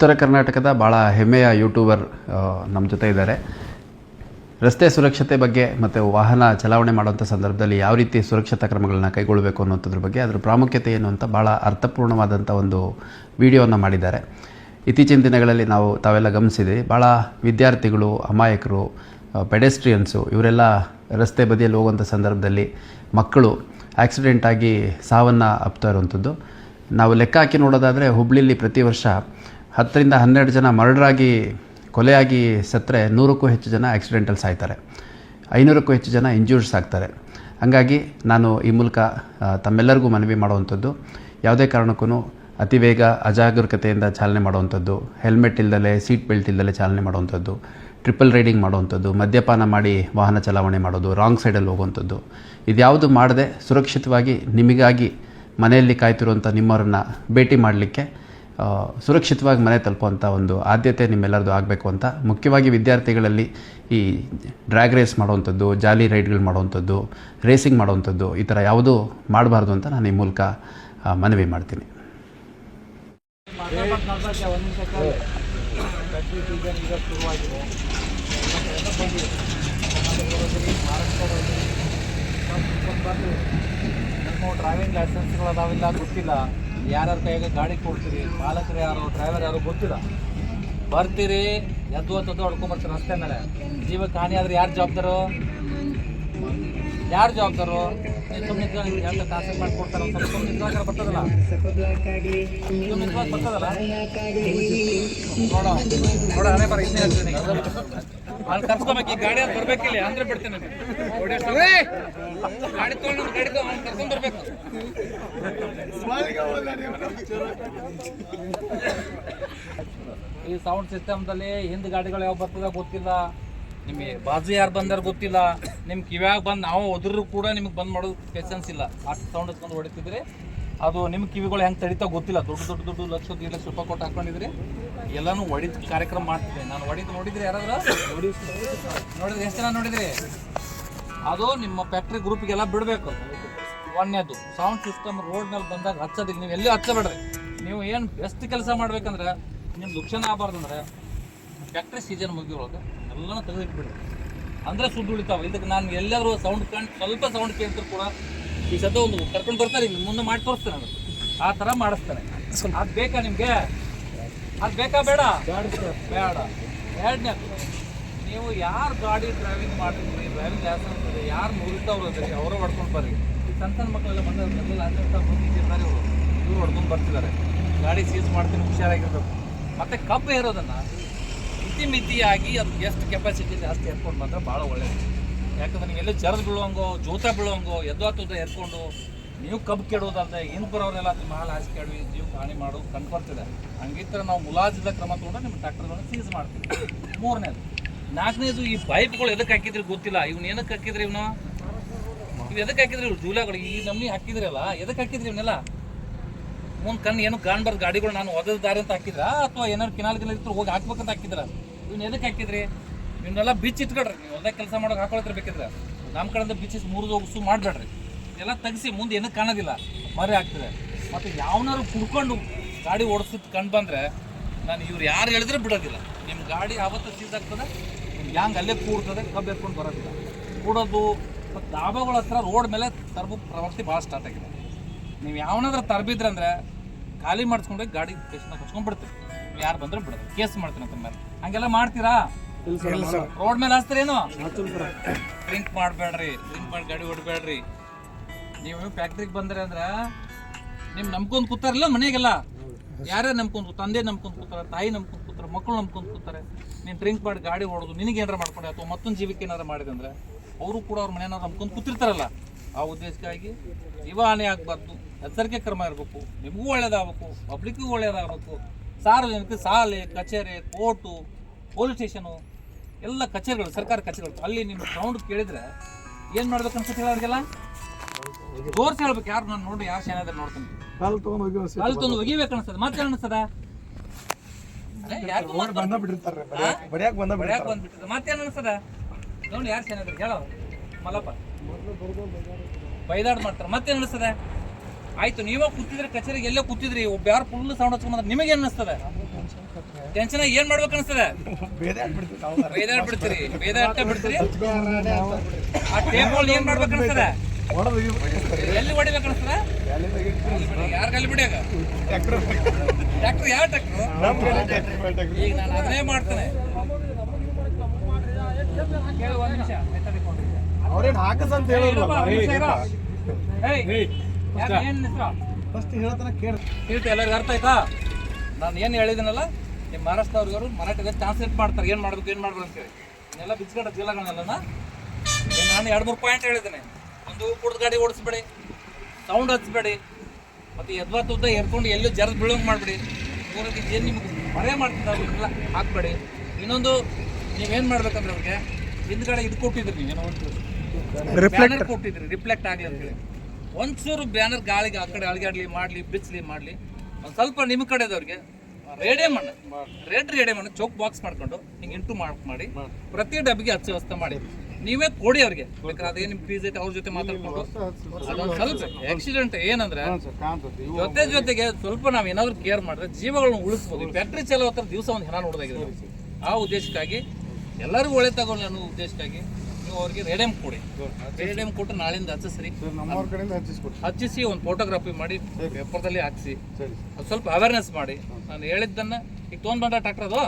ಉತ್ತರ ಕರ್ನಾಟಕದ ಭಾಳ ಹೆಮ್ಮೆಯ ಯೂಟ್ಯೂಬರ್ ನಮ್ಮ ಜೊತೆ ಇದ್ದಾರೆ. ರಸ್ತೆ ಸುರಕ್ಷತೆ ಬಗ್ಗೆ ಮತ್ತು ವಾಹನ ಚಲಾವಣೆ ಮಾಡುವಂಥ ಸಂದರ್ಭದಲ್ಲಿ ಯಾವ ರೀತಿ ಸುರಕ್ಷತಾ ಕ್ರಮಗಳನ್ನ ಕೈಗೊಳ್ಳಬೇಕು ಅನ್ನೋಂಥದ್ರ ಬಗ್ಗೆ ಅದರ ಪ್ರಾಮುಖ್ಯತೆ ಏನು ಅಂತ ಭಾಳ ಅರ್ಥಪೂರ್ಣವಾದಂಥ ಒಂದು ವಿಡಿಯೋವನ್ನು ಮಾಡಿದ್ದಾರೆ. ಇತ್ತೀಚಿನ ದಿನಗಳಲ್ಲಿ ನಾವು ತಾವೆಲ್ಲ ಗಮನಿಸಿದ್ದೀವಿ ಭಾಳ ವಿದ್ಯಾರ್ಥಿಗಳು, ಅಮಾಯಕರು ಪೆಡೆಸ್ಟ್ರಿಯನ್ಸು ಇವರೆಲ್ಲ ರಸ್ತೆ ಬದಿಯಲ್ಲಿ ಹೋಗುವಂಥ ಸಂದರ್ಭದಲ್ಲಿ ಮಕ್ಕಳು ಆಕ್ಸಿಡೆಂಟ್ ಆಗಿ ಸಾವನ್ನು ಅಪ್ತಾ ಇರುವಂಥದ್ದು ನಾವು ಲೆಕ್ಕ ಹಾಕಿ ನೋಡೋದಾದರೆ ಹುಬ್ಳಿಲಿ ಪ್ರತಿ ವರ್ಷ ಹತ್ತರಿಂದ ಹನ್ನೆರಡು ಜನ ಮರ್ಡರಾಗಿ, ಕೊಲೆಯಾಗಿ ಸತ್ತರೆ ನೂರಕ್ಕೂ ಹೆಚ್ಚು ಜನ ಆಕ್ಸಿಡೆಂಟಲ್ಲಿ ಸಾಯ್ತಾರೆ. ಐನೂರಕ್ಕೂ ಹೆಚ್ಚು ಜನ ಇಂಜೂರ್ಸ್ ಆಗ್ತಾರೆ. ಹಾಗಾಗಿ ನಾನು ಈ ಮೂಲಕ ತಮ್ಮೆಲ್ಲರಿಗೂ ಮನವಿ ಮಾಡುವಂಥದ್ದು. ಯಾವುದೇ ಕಾರಣಕ್ಕೂ ಅತಿ ವೇಗ ಅಜಾಗರೂಕತೆಯಿಂದ ಚಾಲನೆ ಮಾಡುವಂಥದ್ದು. ಹೆಲ್ಮೆಟ್ ಇಲ್ಲದಲೇ ಸೀಟ್ ಬೆಲ್ಟ್ ಇಲ್ಲದಲೇ ಚಾಲನೆ ಮಾಡುವಂಥದ್ದು. ಟ್ರಿಪಲ್ ರೈಡಿಂಗ್ ಮಾಡುವಂಥದ್ದು. ಮದ್ಯಪಾನ ಮಾಡಿ ವಾಹನ ಚಲಾವಣೆ ಮಾಡೋದು. ರಾಂಗ್ ಸೈಡಲ್ಲಿ ಹೋಗುವಂಥದ್ದು. ಇದ್ಯಾವುದು ಮಾಡದೆ ಸುರಕ್ಷಿತವಾಗಿ ನಿಮಗಾಗಿ ಮನೆಯಲ್ಲಿ ಕಾಯ್ತಿರುವಂಥ ನಿಮ್ಮವರನ್ನು ಭೇಟಿ ಮಾಡಲಿಕ್ಕೆ ಸುರಕ್ಷಿತವಾಗಿ ಮನೆ ತಲುಪುವಂಥ ಒಂದು ಆದ್ಯತೆ ನಿಮ್ಮೆಲ್ಲರದು ಆಗಬೇಕು ಅಂತ ಮುಖ್ಯವಾಗಿ ವಿದ್ಯಾರ್ಥಿಗಳಲ್ಲಿ ಈ ಡ್ರ್ಯಾಗ್ ರೇಸ್ ಮಾಡುವಂಥದ್ದು ಜಾಲಿ ರೈಡ್ಗಳು ಮಾಡುವಂಥದ್ದು ರೇಸಿಂಗ್ ಮಾಡುವಂಥದ್ದು ಈ ಥರ ಯಾವುದೂ ಮಾಡಬಾರ್ದು ಅಂತ ನಾನು ಈ ಮೂಲಕ ಮನವಿ ಮಾಡ್ತೀನಿ. ಡ್ರೈವಿಂಗ್ ಲೈಸೆನ್ಸ್ಗಳು ಅದಾವಿಲ್ಲ ಗೊತ್ತಿಲ್ಲ ಯಾರ್ಯಾರ ಕೈಯಾಗ ಗಾಡಿ ಕೊಡ್ತೀರಿ, ಮಾಲಕರು ಯಾರು ಡ್ರೈವರ್ ಯಾರು ಗೊತ್ತಿಲ್ಲ. ಬರ್ತೀರಿ, ಎದ್ದು ಹೊತ್ತದ್ದು ಹೊಡ್ಕೊಂಬರ್ತೀರಿ ರಸ್ತೆ ಮೇಲೆ. ಜೀವಕ್ಕೆ ಹಾನಿ ಆದ್ರೆ ಯಾರು ಜವಾಬ್ದಾರು? ಯಾರು ಜವಾಬ್ದಾರು? ಸುಮ್ಮನೆ ನಿಂತ್ಕೊಳಕ್ಕೆ ಬರ್ತದಲ್ಲ. ನೋಡೋ, ನೋಡ, ಹಣೆ ಬರ ಹೇಳ್ತೀನಿ. ಅಲ್ಲಿ ಕರ್ಸ್ಕೊಬೇಕು ಈ ಗಾಡಿ ಅದು ಬರ್ಬೇಕಿಲ್ಲ ಅಂದ್ರೆ ಬಿಡ್ತೀನಿ. ಗಾಡಿ ತಗೊಂಡು ಗಾಡಿ ತಗೊಂಡು ಕರ್ಕೊಂಡ್ ಬರ್ಬೇಕು. ಈ ಸೌಂಡ್ ಸಿಸ್ಟಮ್ದಲ್ಲಿ ಹಿಂದ್ ಗಾಡಿಗಳು ಯಾವ ಬರ್ತದ ಗೊತ್ತಿಲ್ಲ. ನಿಮಗೆ ಬಾಜು ಯಾರು ಬಂದಾರ ಗೊತ್ತಿಲ್ಲ. ನಿಮ್ಗೆ ಇವಾಗ ಬಂದು ನಾವು ಒದ್ರೂ ಕೂಡ ನಿಮ್ಗೆ ಬಂದ್ ಮಾಡೋದು ಪೇಷನ್ಸ್ ಇಲ್ಲ. ಅಷ್ಟು ಸೌಂಡ್ ಹಚ್ಕೊಂಡು ಹೊಡಿತಿದ್ರೆ ಅದು ನಿಮ್ಮ ಕಿವಿಗಳು ಹೆಂಗೆ ತಡಿತಾ ಗೊತ್ತಿಲ್ಲ. ದೊಡ್ಡ ದೊಡ್ಡ ದೊಡ್ಡ ಲಕ್ಷ ಎರಡು ಲಕ್ಷ ರೂಪಾಯಿ ಕೊಟ್ಟು ಹಾಕೊಂಡಿದ್ರಿ. ಎಲ್ಲಾನು ಒಡಿದ ಕಾರ್ಯಕ್ರಮ ಮಾಡ್ತಿದ್ದೆ. ನಾನು ಒಡಿದ್ ನೋಡಿದ್ರೆ ಯಾರಾದ್ರೂ? ನೋಡಿದ್ರೆ, ಎಷ್ಟು ಜನ ನೋಡಿದ್ರಿ? ಅದು ನಿಮ್ಮ ಫ್ಯಾಕ್ಟ್ರಿ ಗ್ರೂಪ್ಗೆಲ್ಲ ಬಿಡಬೇಕು. ಒಂದನೇದು ಸೌಂಡ್ ಸಿಸ್ಟಮ್ ರೋಡ್ ಮೇಲೆ ಬಂದಾಗ ಹಚ್ಚೋದಿಲ್ಲ. ನೀವು ಎಲ್ಲಿ ಹಚ್ಚಬೇಡ್ರಿ? ನೀವು ಏನು ಬೆಸ್ಟ್ ಕೆಲಸ ಮಾಡ್ಬೇಕಂದ್ರೆ ನಿಮ್ಮ ಲುಕ್ಷಣ ಆಗಬಾರ್ದಂದ್ರೆ ಫ್ಯಾಕ್ಟ್ರಿ ಸೀಸನ್ ಮುಗಿಯೊಳಗೆ ಎಲ್ಲನೂ ತೆಗೆದಿಟ್ಬಿಡ್ರಿ. ಅಂದ್ರೆ ಸುದ್ದು ಉಳಿತಾವೆ. ಇದಕ್ಕೆ ನಾನು ಎಲ್ಲಾದರೂ ಸೌಂಡ್ ಕಂಡು, ಸ್ವಲ್ಪ ಸೌಂಡ್ ಕೇಳ್ತಿರು ಕೂಡ ಈ ಸದ್ದ ಒಂದು ಕರ್ಕೊಂಡು ಬರ್ತಾರೆ ಈಗ ಮುಂದೆ ಮಾಡಿ ತೋರಿಸ್ತಾರೆ ಅವರು ಆ ಥರ ಮಾಡಿಸ್ತಾರೆ ಅದು ಬೇಕಾ ನಿಮಗೆ? ಅದು ಬೇಕಾ ಬೇಡ? ಬೇಡ. ಎರಡನೇ ನೀವು ಯಾರು ಗಾಡಿ ಡ್ರೈವಿಂಗ್ ಮಾಡಿದ್ರಿ ಡ್ರೈವಿಂಗ್ ಲೈಸೆನ್ಸ್ ಇದೆ ಯಾರು ಮುಗಿತವ್ರು ಅದ್ರಿ ಅವರು ಹೊಡ್ಕೊಂಡು ಬರ್ರಿ. ಈ ಸಣ್ಣ ಸಣ್ಣ ಮಕ್ಕಳೆಲ್ಲ ಬಂದ ಲೈಸೆನ್ಸ್ ಬಂದಿದ್ದಾರೆ ಇವರು. ಇವ್ರು ಹೊಡ್ಕೊಂಡು ಬರ್ತಿದ್ದಾರೆ. ಗಾಡಿ ಸೀಸ್ ಮಾಡ್ತೀನಿ ಹುಷಾರಾಗಿರ್ಬೇಕು. ಮತ್ತೆ ಕಬ್ಬು ಇರೋದನ್ನು ಮಿತಿ ಮಿತಿಯಾಗಿ ಅದು ಎಷ್ಟು ಕೆಪಾಸಿಟಿ ಜಾಸ್ತಿ ಎತ್ಕೊಂಡು ಬಂದ್ರೆ ಭಾಳ ಒಳ್ಳೇದು. ಯಾಕಂದ್ರೆ ನೀವು ಎಲ್ಲ ಜರದ್ ಬೀಳುವಂಗೋ ಜೋತ ಬೀಳುವಂಗೋ ಎದ್ವಾತದ ಎತ್ಕೊಂಡು ನೀವು ಕಬ್ಬು ಕೆಡೋದಲ್ಲದೆ ಹಿಂದೆ ಬರೋರೆಲ್ಲ ನಿಮ್ಮ ಹಾಲು ಹಾಸಿ ಕೆಡವಿ ಜೀವ ಹಾನಿ ಮಾಡೋದು ಕಂಡು ಬರ್ತಿದೆ ಹಂಗಿದ್ರೆ ನಾವು ಮುಲಾಜಿದ ಕ್ರಮ ತೊಗೊಂಡು ನಿಮ್ಮ ಟ್ರ್ಯಾಕ್ಟರ್ಗಳನ್ನ ಸೀಸ್ ಮಾಡ್ತೀವಿ. ಮೂರನೇದು. ನಾಲ್ಕನೇದು, ಈ ಪೈಪ್ಗಳು ಎದಕ್ಕೆ ಹಾಕಿದ್ರಿ ಗೊತ್ತಿಲ್ಲ. ಇವ್ನ ಏನಕ್ಕೆ ಹಾಕಿದ್ರಿ ಇವನು? ಇವು ಎದಕ್ಕೆ ಹಾಕಿದ್ರಿ ಇವ್ರು ಜೂಲಾಗಳು? ಈ ನಮ್ನಿ ಹಾಕಿದ್ರಲ್ಲ ಎದಕ್ಕೆ ಹಾಕಿದ್ರಿ ಇವನ್ನೆಲ್ಲ ಮುಂದೆ ಕಣ್ಣು ಏನು ಕಾಣ್ಬಾರ್ದು ಗಾಡಿಗಳು ನಾನು ಒದದ ದಾರಿ ಅಂತ ಹಾಕಿದ್ರ? ಅಥವಾ ಏನಾದ್ರು ಕಿನಾಲ್ ಗಿನಾಲ್ ಇತ್ತು ಹೋಗಿ ಹಾಕ್ಬೇಕಂತ ಹಾಕಿದ್ರ? ಇವ್ನ ಎದಕ್ಕೆ ಹಾಕಿದ್ರಿ? ಇವನ್ನೆಲ್ಲ ಬಿಚ್ ಇಟ್ಕೊಡ್ರಿ ನೀವು ಹೊಲ್ದಾಗ ಕೆಲಸ ಮಾಡೋಕೆ ಹಾಕೊಳತ್ರ ಬೇಕಿದ್ರೆ ನಮ್ಮ ಕಡೆಯಿಂದ ಬಿಚ್ಚಿಸ್ ಮುರಿದು ಹೋಗಿಸು ಮಾಡಬೇಡ್ರಿ. ಎಲ್ಲ ತೆಗಿಸಿ, ಮುಂದೆ ಏನಕ್ಕೆ ಕಾಣೋದಿಲ್ಲ. ಮರೆ ಆಗ್ತದೆ. ಮತ್ತು ಯಾವನಾರು ಕುಡ್ಕೊಂಡು ಗಾಡಿ ಓಡಿಸಿದ್ ಕಂಡು ಬಂದರೆ ನಾನು ಇವ್ರು ಯಾರು ಹೇಳಿದ್ರೆ ಬಿಡೋದಿಲ್ಲ. ನಿಮ್ಮ ಗಾಡಿ ಆವತ್ತು ಸೀಸ್ ಆಗ್ತದೆ ಹ್ಯಾಂಗೆ ಅಲ್ಲೇ ಕೂಡ್ತದೆ ಕಬ್ಬು ಎತ್ಕೊಂಡು ಬರೋದಿಲ್ಲ. ಕೂಡೋದು, ಮತ್ತು ಡಾಬಾಗಳ ಹತ್ರ ರೋಡ್ ಮೇಲೆ ತರಬು ಪ್ರವೃತ್ತಿ ಭಾಳ ಸ್ಟಾರ್ಟ್ ಆಗಿದೆ. ನೀವು ಯಾವನಾದ್ರೂ ತರಬಿದ್ರೆ ಅಂದರೆ ಖಾಲಿ ಮಾಡಿಸ್ಕೊಂಡು ಹೋಗಿ ಗಾಡಿ ಸ್ಟೇಷನ್ ಹಚ್ಕೊಂಡ್ ಬಿಡ್ತೀರಿ ಯಾರು ಬಂದರೂ ಬಿಡೋದು ಕೇಸ್ ಮಾಡ್ತೀನಿ ಅಂತ ಮೇಲೆ. ಹಂಗೆಲ್ಲ ಮಾಡ್ತೀರಾ? ರೋಡ್ ಮೇಲೆ ಹಚ್ತೀರೇನು ಡ್ರಿಂಕ್ ಮಾಡಬೇಡ್ರಿ ಡ್ರಿಂಕ್ ಮಾಡಿ ಗಾಡಿ ಹೊಡ್ಬೇಡ್ರಿ ನೀವು ಫ್ಯಾಕ್ಟ್ರಿಗೆ ಬಂದ್ರೆ ಅಂದ್ರೆ ನಿಮ್ ನಂಬ್ಕೊಂಡ್ ಕೂತಾರಲ್ಲ ಮನೆಗೆಲ್ಲ? ಯಾರೇ ನಂಬ್ಕೊಂಡ್ ತಂದೆ ನಂಬ್ಕೊಂಡ್ ಕೂತಾರ ತಾಯಿ ನಂಬ್ಕೊಂಡ್ ಕೂತಾರ ಮಕ್ಕಳು ನಂಬ್ಕೊಂಡ್ ಕೂತಾರೆ. ನೀನ್ ಡ್ರಿಂಕ್ ಮಾಡಿ ಗಾಡಿ ಓಡೋದು ನಿನಗೆ ಏನಾರ ಮಾಡ್ಕೊಂಡೆ ಅಥವಾ ಮತ್ತೊಂದು ಜೀವಕ್ಕೆ ಏನಾರ ಮಾಡಿದೆ ಅಂದ್ರೆ ಅವರು ಕೂಡ ಅವ್ರ ಮನೆಯವ್ರು ನಂಬ್ಕೊಂಡ್ ಕೂತಿರ್ತಾರಲ್ಲ. ಆ ಉದ್ದೇಶಕ್ಕಾಗಿ ಜೀವ ಹಾನಿ ಆಗ್ಬಾರ್ದು ಎಚ್ಚರಿಕೆ ಕ್ರಮ ಇರಬೇಕು ನಿಮಗೂ ಒಳ್ಳೇದಾಗಬೇಕು ಪಬ್ಲಿಕ್ಗೂ ಒಳ್ಳೇದಾಗಬೇಕು. ಸಾರ್ವಜನಿಕ ಶಾಲೆ ಕಚೇರಿ ಕೋರ್ಟು ಪೊಲೀಸ್ ಸ್ಟೇಷನು ಎಲ್ಲ ಕಚೇರಿಗಳು ಸರ್ಕಾರಿ ಕಚೇರಿಗಳು ಅಲ್ಲಿ ನಿಮ್ಮ ಸೌಂಡ್ ಕೇಳಿದ್ರೆ ಏನು ಮಾಡ್ಬೇಕು ಅನ್ಸುತ್ತೆ ಅವ್ರಿಗೆಲ್ಲ? ತೋರ್ಸಿ ಹೇಳ್ಬೇಕು ಯಾರು ನಾನು ನೋಡಿ ಯಾರು ಚೆನ್ನಾದ್ರೆ ನೋಡ್ತೀನಿ. ಕಾಲ್ ತಗೊಂಡ್ ಹೋಗಿ ಅಲ್ಲಿ ತಂದು ಒಗಿಬೇಕು ಅನ್ಸ್ತದೆ ಮತ್ತೆ ಅನ್ಸ್ತದ ಮತ್ತೇನು ಅನ್ಸ್ತದ ನೋಡಿ ಯಾರು ಚೆನ್ನಾದ್ರೆ ಹೇಳೋ ಮಲ್ಲಪ್ಪ. ಬೈದಾಡ್ ಮಾಡ್ತಾರೆ. ಮತ್ತೇನು ಅನಿಸ್ತದ ಆಯ್ತು ನೀವೇ ಕೂತಿದ್ರೆ ಕಚೇರಿಗೆ ಎಲ್ಲೇ ಕೂತಿದ್ರಿ ಒಬ್ಬ ಯಾರು ಫುಲ್ ಸೌಂಡ್ ಹಚ್ಕೊಂಡ್ರೆ ನಿಮಗೆ ಏನು ಅನಿಸ್ತದ ಟೆನ್ಷನ್ ಏನ್ ಮಾಡ್ಬೇಕು ಅನ್ಸ್ತದೆ? ಬೇದಾಡ್ ಬಿಡ್ತೀರಿ ಬೇದಾಟ ಬಿಡ್ತೀರಿ? ಆ ಟೇಬಲ್ ಏನ್ ಮಾಡ್ಬೇಕು ಅನ್ಸ್ತದೆ? ಎಲ್ಲಿ ಹೊಡಿಬೇಕು ಅನ್ಸ್ತದೆ? ಯಾರ ಕಲ್ಲಿ ಬಿಡಿಯಾಗ? ಟ್ರ್ಯಾಕ್ಟರ್ ಟ್ರ್ಯಾಕ್ಟರ್ ಯಾವ ಟ್ರ್ಯಾಕ್ಟರ್ ಈಗ ನಾನು ಅದನ್ನೇ ಮಾಡ್ತೇನೆ. ಕೇಳು ಒಂದ್ ನಿಮಿಷ ಅವ್ರೇನ್ ಹಾಕಸ್ ಅಂತ ಹೇಳಿದ್ರು ಫಸ್ಟ್ ಹೇಳ್ತಾನೆ ಕೇಳ. ಎಲ್ಲರಿಗೂ ಅರ್ಥ ಆಯ್ತಾ? ನಾನು ಏನು ಹೇಳಿದ್ದೀನಲ್ಲ ನಿಮ್ಮ ಮಹಾರಾಷ್ಟ್ರದವ್ರಿಗವರು ಮರಾಠಿಗೆ ಟ್ರಾನ್ಸ್ಲೇಟ್ ಮಾಡ್ತಾರೆ. ಏನು ಮಾಡ್ಬೇಕು ಏನು ಮಾಡ್ಬೇಕು ಅಂತೇಳಿ ಇನ್ನೆಲ್ಲ ಬಿಚ್ಕಟ್ಟ ಜಿಲ್ಲೆಗಳನ್ನೆಲ್ಲ ನಾನು ಎರಡು ಮೂರು ಪಾಯಿಂಟ್ ಹೇಳಿದ್ದೇನೆ. ಒಂದು ಕುಡ್ದು ಗಾಡಿ ಓಡಿಸ್ಬೇಡಿ ಸೌಂಡ್ ಹಚ್ಚಬೇಡಿ ಮತ್ತು ಎದ್ವಾ ತುದ್ದ ಎರ್ಕೊಂಡು ಎಲ್ಲೂ ಜರದ್ ಬೀಳಂಗೆ ಮಾಡಬೇಡಿ. ಮೂರಕ್ಕೆ ಏನು ನಿಮಗೆ ಮರೆ ಮಾಡ್ತಿದ್ದಾರೆ ಅವ್ರಿಗೆಲ್ಲ ಹಾಕ್ಬೇಡಿ. ಇನ್ನೊಂದು ನೀವೇನು ಮಾಡ್ಬೇಕಂದ್ರೆ ಅವ್ರಿಗೆ ಹಿಂದ್ಗಡೆ ಇದು ಕೊಟ್ಟಿದ್ರಿ ಏನೋ ಒಂದು ಬ್ಯಾನರ್ ಕೊಟ್ಟಿದ್ರಿ ರಿಫ್ಲೆಕ್ಟ್ ಆಗಲಿ ಅಂತೇಳಿ ಒಂಚೂರು ಬ್ಯಾನರ್ ಗಾಳಿಗೆ ಆ ಕಡೆ ಅಳಿಗಾಡ್ಲಿ ಮಾಡಲಿ ಬಿಚ್ಚಲಿ ಮಾಡಲಿ. ಒಂದು ಸ್ವಲ್ಪ ನಿಮ್ಮ ಕಡೆದವ್ರಿಗೆ ರೇಡಿಯಂ ಅಣ್ಣ ರೆಡ್ ರೇಡಿಯಂ ಚೌಕ್ ಬಾಕ್ಸ್ ಮಾಡ್ಕೊಂಡು ಹಿಂಗೆ ಇಂಟು ಮಾರ್ಕ್ ಮಾಡಿ, ಪ್ರತಿ ಡಬ್ಬಿಗೆ ಹಚ್ಚ ವ್ಯವಸ್ಥೆ ಮಾಡಿ. ನೀವೇ ಕೊಡಿ ಅವ್ರಿಗೆ. ಅದೇ ನಿಮ್ ಫೀಸ್ ಐತೆ, ಅವ್ರ ಜೊತೆ ಮಾತಾಡ್ಕೊಂಡು. ಅದೊಂದು ಸ್ವಲ್ಪ ಆಕ್ಸಿಡೆಂಟ್ ಏನಂದ್ರೆ, ಜೊತೆ ಜೊತೆಗೆ ಸ್ವಲ್ಪ ನಾವು ಏನಾದ್ರು ಕೇರ್ ಮಾಡಿದ್ರೆ ಜೀವಗಳನ್ನ ಉಳಿಸ್ಬೋದು. ಫ್ಯಾಕ್ಟ್ರಿ ಚಲೋ ಹತ್ರ ದಿವಸ ಒಂದು ಹೆಣ ನೋಡೋದಾಗಿದೆ ಆ ಉದ್ದೇಶಕ್ಕಾಗಿ ಎಲ್ಲರಿಗೂ ಒಳ್ಳೆ ತಗೊಳ್ಳಿ ಅನ್ನೋ ಉದ್ದೇಶಕ್ಕಾಗಿ ನೀವು ಅವ್ರಿಗೆ ರೇಡಿಯಂ ಕೊಡಿ. ರೇಡಿಯಂ ಕೊಟ್ಟು ನಾಳಿಂದ ಹಚ್ಚಿಸ್ರಿ. ಹಚ್ಚಿಸಿ ಒಂದು ಫೋಟೋಗ್ರಫಿ ಮಾಡಿ ಪೇಪರ್ದಲ್ಲಿ ಹಾಕ್ಸಿ. ಸರಿ. ಅದು ಸ್ವಲ್ಪ ಅವೇರ್ನೆಸ್ ಮಾಡಿ. ನಾನು ಹೇಳಿದ್ದನ್ನ ಈಗ ತೊಗೊಂಡ್ ಬಂದ ಟ್ರಾಕ್ಟರ್ ಅದು?